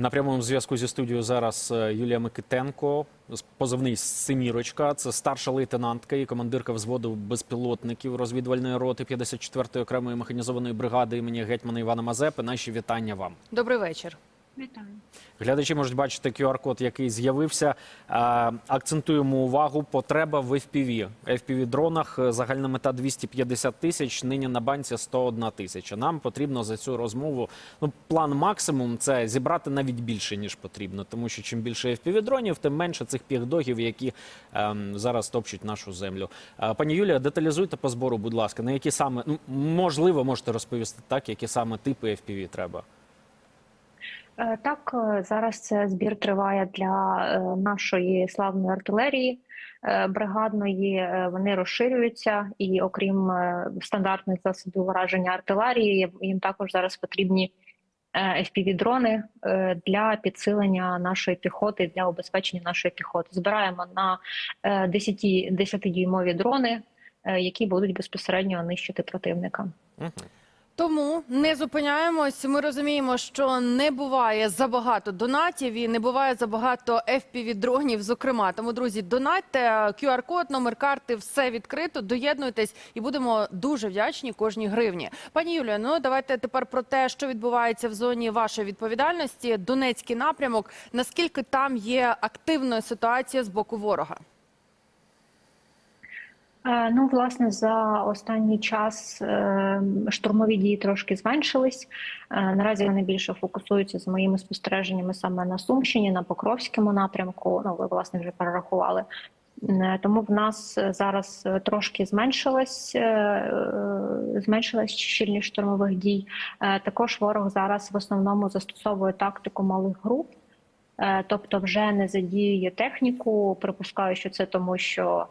На прямому зв'язку зі студією зараз е, Юлія Микитенко, позивний Семірочка. Це старша лейтенантка і командирка взводу безпілотників розвідувальної роти 54-ї окремої механізованої бригади імені гетьмана Івана Мазепи. Наші вітання вам. Добрий вечір. Вітаю. Глядачі можуть бачити QR-код, який з'явився. Акцентуємо увагу. Потреба в FPV. FPV дронах е, загальна мета 250 тисяч. Нині на банці 101 тисяча. Нам потрібно за цю розмову. Ну, план максимум це зібрати навіть більше ніж потрібно, тому що чим більше FPV дронів, тим менше цих пігдогів, які ем, зараз топчуть нашу землю. Пані Юлія, деталізуйте по збору, будь ласка, на які саме ну, можливо можете розповісти так, які саме типи FPV треба. Е, Так, е, зараз це збір триває для е, нашої славної артилерії бригадної. Вони розширюються, і окрім стандартних засобів ураження артилерії, їм також зараз потрібні FPV-дрони е, для підсилення нашої піхоти, для убезпечення нашої піхоти. Збираємо на 10 10-дюймові дрони, які будуть безпосередньо нищити противника. Тому не зупиняємось. Ми розуміємо, що не буває забагато донатів і не буває забагато fpv дронів. Зокрема, тому друзі, донатьте QR-код, номер карти, все відкрито. Доєднуйтесь і будемо дуже вдячні кожній гривні. Пані Юлія, ну давайте тепер про те, що відбувається в зоні вашої відповідальності. Донецький напрямок. Наскільки там є активною ситуація з боку ворога? Е, Ну, власне, за останній час е, штурмові дії трошки зменшились. Е, Наразі вони більше фокусуються з моїми спостереженнями саме на Сумщині, на Покровському напрямку. Ну, ви власне вже перерахували. Тому в нас зараз трошки зменшилась, зменшилась щільність штурмових дій. Також ворог зараз в основному застосовує тактику малих груп. Тобто вже не задіює техніку. Припускаю, що це тому, що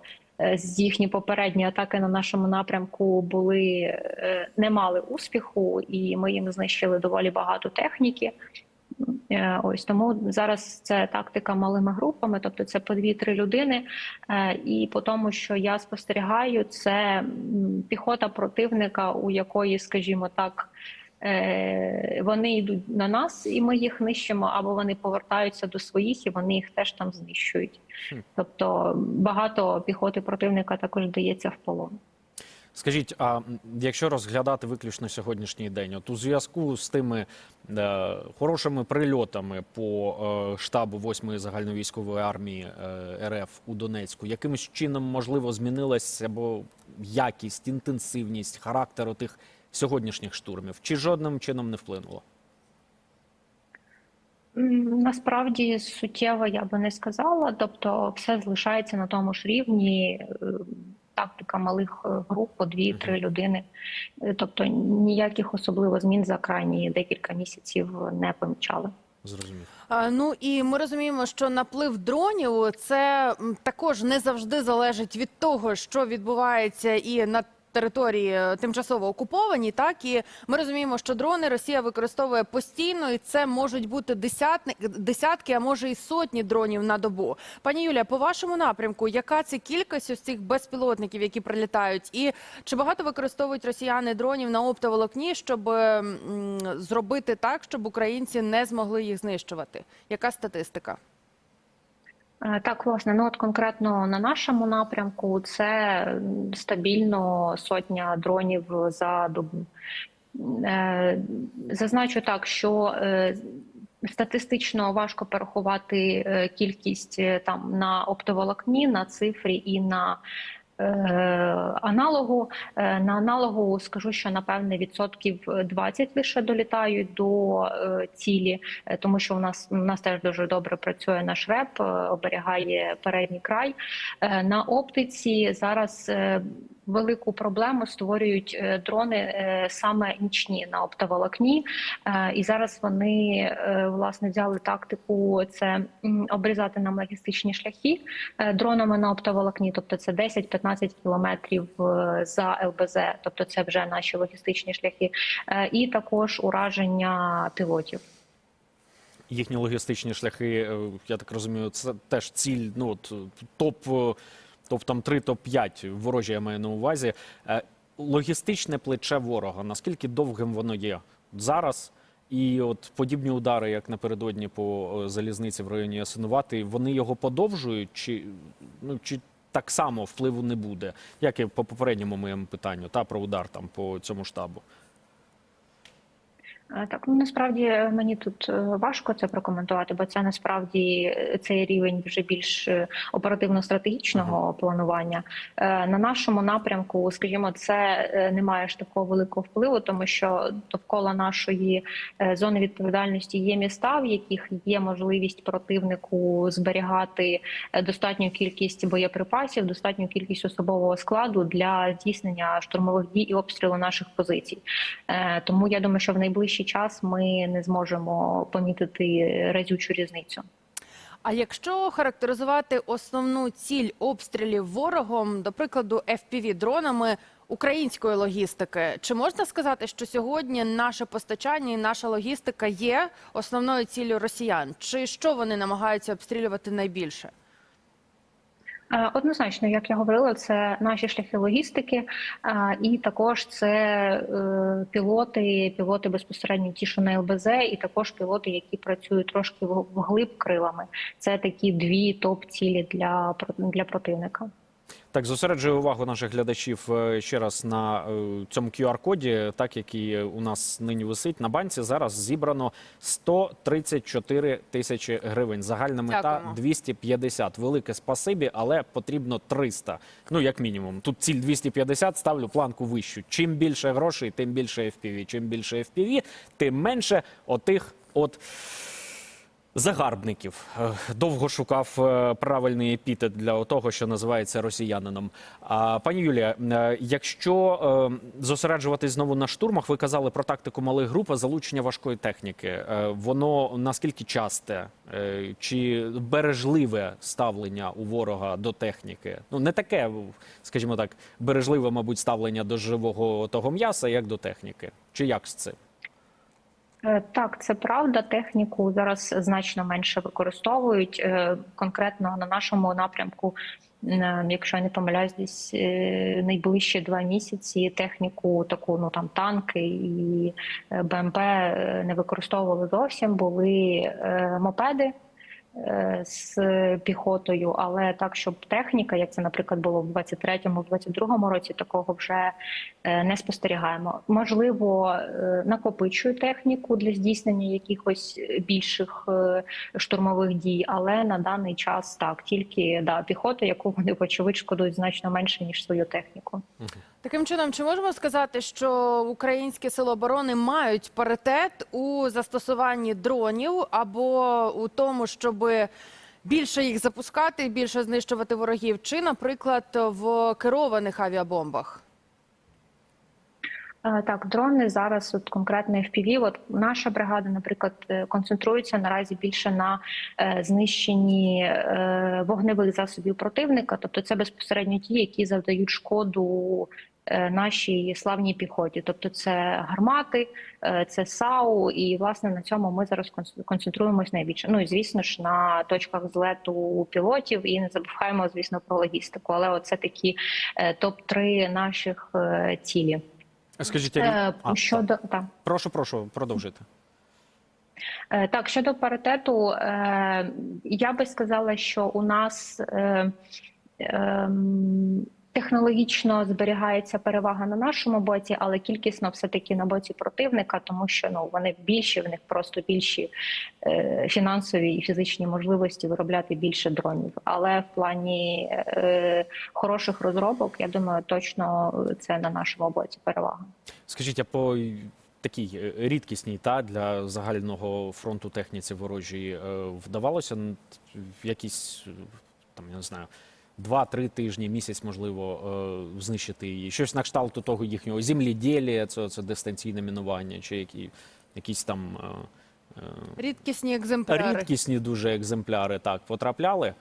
їхні попередні атаки на нашому напрямку були е, не мали успіху, і ми їм знищили доволі багато техніки. Е, Ось тому зараз це тактика малими групами, тобто це по дві-три людини. Е, І по тому, що я спостерігаю, це піхота противника, у якої, скажімо так, е, вони йдуть на нас, і ми їх нищимо, або вони повертаються до своїх, і вони їх теж там знищують. Тобто багато піхоти противника також дається в полон. Скажіть, а якщо розглядати виключно сьогоднішній день, от у зв'язку з тими е, хорошими прильотами по е, штабу 8-ї загальновійськової армії е, РФ у Донецьку, якимось чином можливо змінилась або якість, інтенсивність, характеру тих сьогоднішніх штурмів, чи жодним чином не вплинуло? Насправді суттєво я би не сказала. Тобто, все залишається на тому ж рівні. е, Тактика малих е, груп по дві-три людини. Е, Тобто ніяких особливо змін за крайні декілька місяців не помічали. Зрозумів. Ну і ми розуміємо, що наплив дронів це також не завжди залежить від того, що відбувається і на території е, тимчасово окуповані. Так і ми розуміємо, що дрони Росія використовує постійно, і це можуть бути десятки, а може і сотні дронів на добу. Пані Юлія, по вашому напрямку, яка це кількість ось цих безпілотників, які прилітають, і чи багато використовують росіяни дронів на оптоволокні, щоб зробити так, щоб українці не змогли їх знищувати? Яка статистика? Е, Так, власне, ну от конкретно на нашому напрямку це стабільно сотня дронів за добу. Е, Зазначу так, що е, статистично важко порахувати кількість там на оптоволокні, на цифрі і на аналогу. Е, На аналогу скажу, що напевне відсотків 20 лише долітають до е, цілі, е, тому що у нас у нас теж дуже добре працює наш реп, е, оберігає передній край. Е, На оптиці зараз е, велику проблему створюють е, дрони е, саме нічні на оптоволокні. Е, І зараз вони власне взяли тактику це обрізати нам логістичні шляхи дронами на оптоволокні, тобто це 10-15 кілометрів за ЛБЗ, тобто це вже наші логістичні шляхи, і також ураження пілотів. Їхні логістичні шляхи, я так розумію, це теж ціль. Ну от топ, топ там 3, топ 5 ворожі я маю на увазі. Е, Логістичне плече ворога. Наскільки довгим воно є зараз? І от подібні удари, як напередодні по е, залізниці в районі Ясинувати, вони його подовжують, чи ну чи так само впливу не буде, як і по попередньому моєму питанню, та про удар там по цьому штабу. Е, Так, ну насправді е, мені тут е, важко це прокоментувати, бо це насправді цей рівень вже більш оперативно-стратегічного планування. Е, На нашому напрямку, скажімо, це не має ж такого великого впливу, тому що довкола нашої зони відповідальності є міста, в яких є можливість противнику зберігати достатню кількість боєприпасів, достатню кількість особового складу для здійснення штурмових дій і обстрілу наших позицій. Тому я думаю, що в найближчий час ми не зможемо помітити разючу різницю. А якщо характеризувати основну ціль обстрілів ворогом, до прикладу, fpv дронами української логістики, чи можна сказати, що сьогодні наше постачання і наша логістика є основною ціллю росіян? Чи що вони намагаються обстрілювати найбільше? Е, Однозначно, як я говорила, це наші шляхи логістики, е, і також це е, пілоти, пілоти безпосередньо ті, що на ЛБЗ, і також пілоти, які працюють трошки вглиб крилами. Це такі дві топ-цілі для про- для противника. Так, зосереджую увагу наших глядачів е, ще раз на е, цьому QR-коді, так який у нас нині висить на банці. Зараз зібрано 134 тисячі гривень. Загальна мета Дякуємо. 250. Велике спасибі, але потрібно 300. Ну як мінімум. Тут ціль 250, ставлю планку вищу. Чим більше грошей, тим більше FPV. Чим більше FPV, тим менше отих от. Загарбників Е, довго шукав е, правильний епітет для того, що називається росіянином. Пані Юлія, е, якщо зосереджуватись знову на штурмах, ви казали про тактику малих груп, а залучення важкої техніки. Воно наскільки часте чи бережливе ставлення у ворога до техніки? Ну не таке, скажімо так, бережливе, мабуть, ставлення до живого того м'яса, як до техніки. Чи як з цим? Е, Так, це правда. Техніку зараз значно менше використовують. Е, Конкретно на нашому напрямку, е, якщо я не помиляюсь, десь найближчі два місяці техніку, таку ну там танки і БМП не використовували зовсім. Були мопеди. Е, З піхотою, але так, щоб техніка, як це, наприклад, було в 23-му, в 22-му році, такого вже е, не спостерігаємо. Можливо, е, накопичую техніку для здійснення якихось більших штурмових дій, але на даний час так, тільки да, піхота, яку вони вочевидь шкодують значно менше ніж свою техніку. Таким чином, чи можемо сказати, що українські сили оборони мають паритет у застосуванні дронів або у тому, щоб більше їх запускати, більше знищувати ворогів, чи, наприклад, в керованих авіабомбах? Е, Так, дрони зараз, от конкретно FPV, от наша бригада, наприклад, е, концентрується наразі більше на е, знищенні вогневих засобів противника, тобто це безпосередньо ті, які завдають шкоду нашій славній піхоті. Тобто це гармати, це САУ, і власне на цьому ми зараз конц- концентруємось найбільше. Ну і звісно ж на точках злету пілотів, і не забуваємо, звісно, про логістику. Але оце такі топ 3 наших цілі. Скажіть, Е, а, щодо так. прошу, прошу, продовжити. Е, Так, щодо паритету, е, я би сказала, що у нас ем, технологічно зберігається перевага на нашому боці, але кількісно все таки на боці противника, тому що ну вони більші, в них просто більші е, фінансові і фізичні можливості виробляти більше дронів. Але в плані е, хороших розробок, я думаю, точно це на нашому боці перевага. Скажіть, а по такій рідкісній та для загального фронту техніці ворожій е, вдавалося якісь там я не знаю. Два-три тижні, місяць, можливо, е, знищити її. Щось на кшталт того їхнього земліділля, це, це дистанційне мінування, чи які, якісь там е, е, Рідкісні екземпляри. рідкісні дуже екземпляри так потрапляли.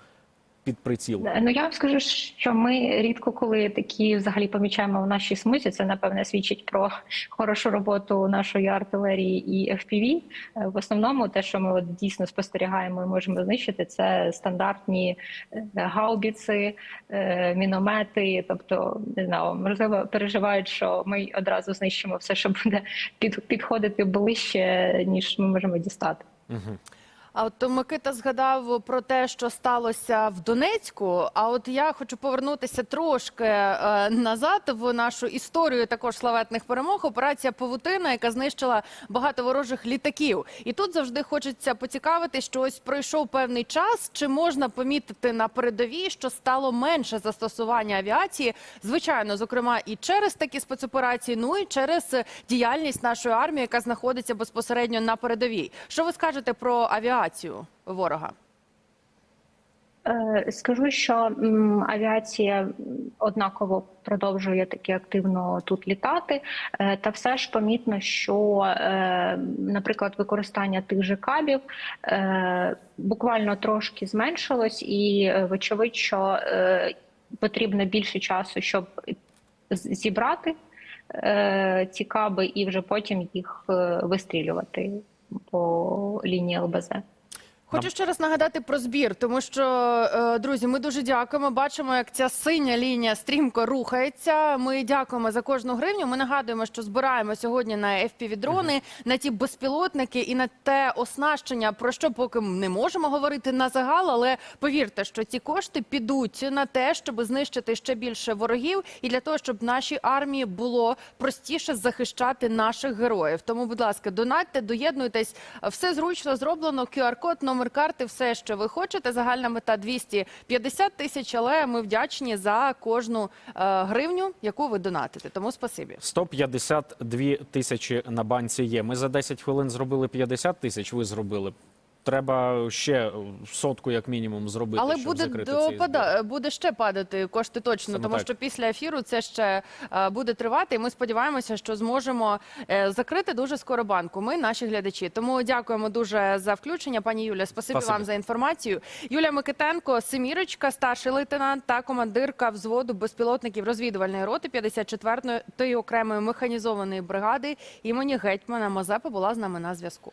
Під приціл? Ну я вам скажу, що ми рідко коли такі взагалі помічаємо в нашій смузі. Це напевне свідчить про хорошу роботу нашої артилерії і FPV. Е, В основному, те, що ми от дійсно спостерігаємо і можемо знищити, це стандартні е, гаубіци, е, міномети. Тобто, не знаю, можливо, переживають, що ми одразу знищимо все, що буде підходити ближче, ніж ми можемо дістати. Угу. А от Микита згадав про те, що сталося в Донецьку. А от я хочу повернутися трошки е, назад в нашу історію також славетних перемог. Операція Павутина, яка знищила багато ворожих літаків. І тут завжди хочеться поцікавити, що ось пройшов певний час. Чи можна помітити на передовій, що стало менше застосування авіації? Звичайно, зокрема, і через такі спецоперації, ну і через діяльність нашої армії, яка знаходиться безпосередньо на передовій. Що ви скажете про авіацію ворога? Е, Скажу, що авіація однаково продовжує таки активно тут літати, Е, та все ж помітно, що, е, наприклад, використання тих же кабів буквально трошки зменшилось, і вочевидь, що потрібно більше часу, щоб зібрати ці каби і вже потім їх вистрілювати по лінії ЛБЗ. Хочу ще раз нагадати про збір, тому що е, друзі, ми дуже дякуємо. Бачимо, як ця синя лінія стрімко рухається. Ми дякуємо за кожну гривню. Ми нагадуємо, що збираємо сьогодні на fpv дрони на ті безпілотники і на те оснащення, про що поки не можемо говорити на загал. Але повірте, що ці кошти підуть на те, щоб знищити ще більше ворогів, і для того, щоб нашій армії було простіше захищати наших героїв. Тому, будь ласка, донатьте, доєднуйтесь. Все зручно зроблено. QR-код, номер карти, все, що ви хочете. Загальна мета 250 тисяч. Але ми вдячні за кожну е, гривню, яку ви донатите. Тому спасибі. 152 тисячі на банці є. Ми за 10 хвилин зробили 50 тисяч, ви зробили. Треба ще сотку, як мінімум, зробити, Але щоб буде закрити цей збір. допада, буде ще падати кошти точно, Саме тому так. що після ефіру це ще е, буде тривати. І ми сподіваємося, що зможемо е, закрити дуже скоро банку. Ми, наші глядачі. Тому дякуємо дуже за включення. Пані Юля, спасибі, Спасибі. вам за інформацію. Юлія Микитенко, Семірочка, старший лейтенант та командирка взводу безпілотників розвідувальної роти 54-ї окремої механізованої бригади імені гетьмана Мазепи була з нами на зв'язку.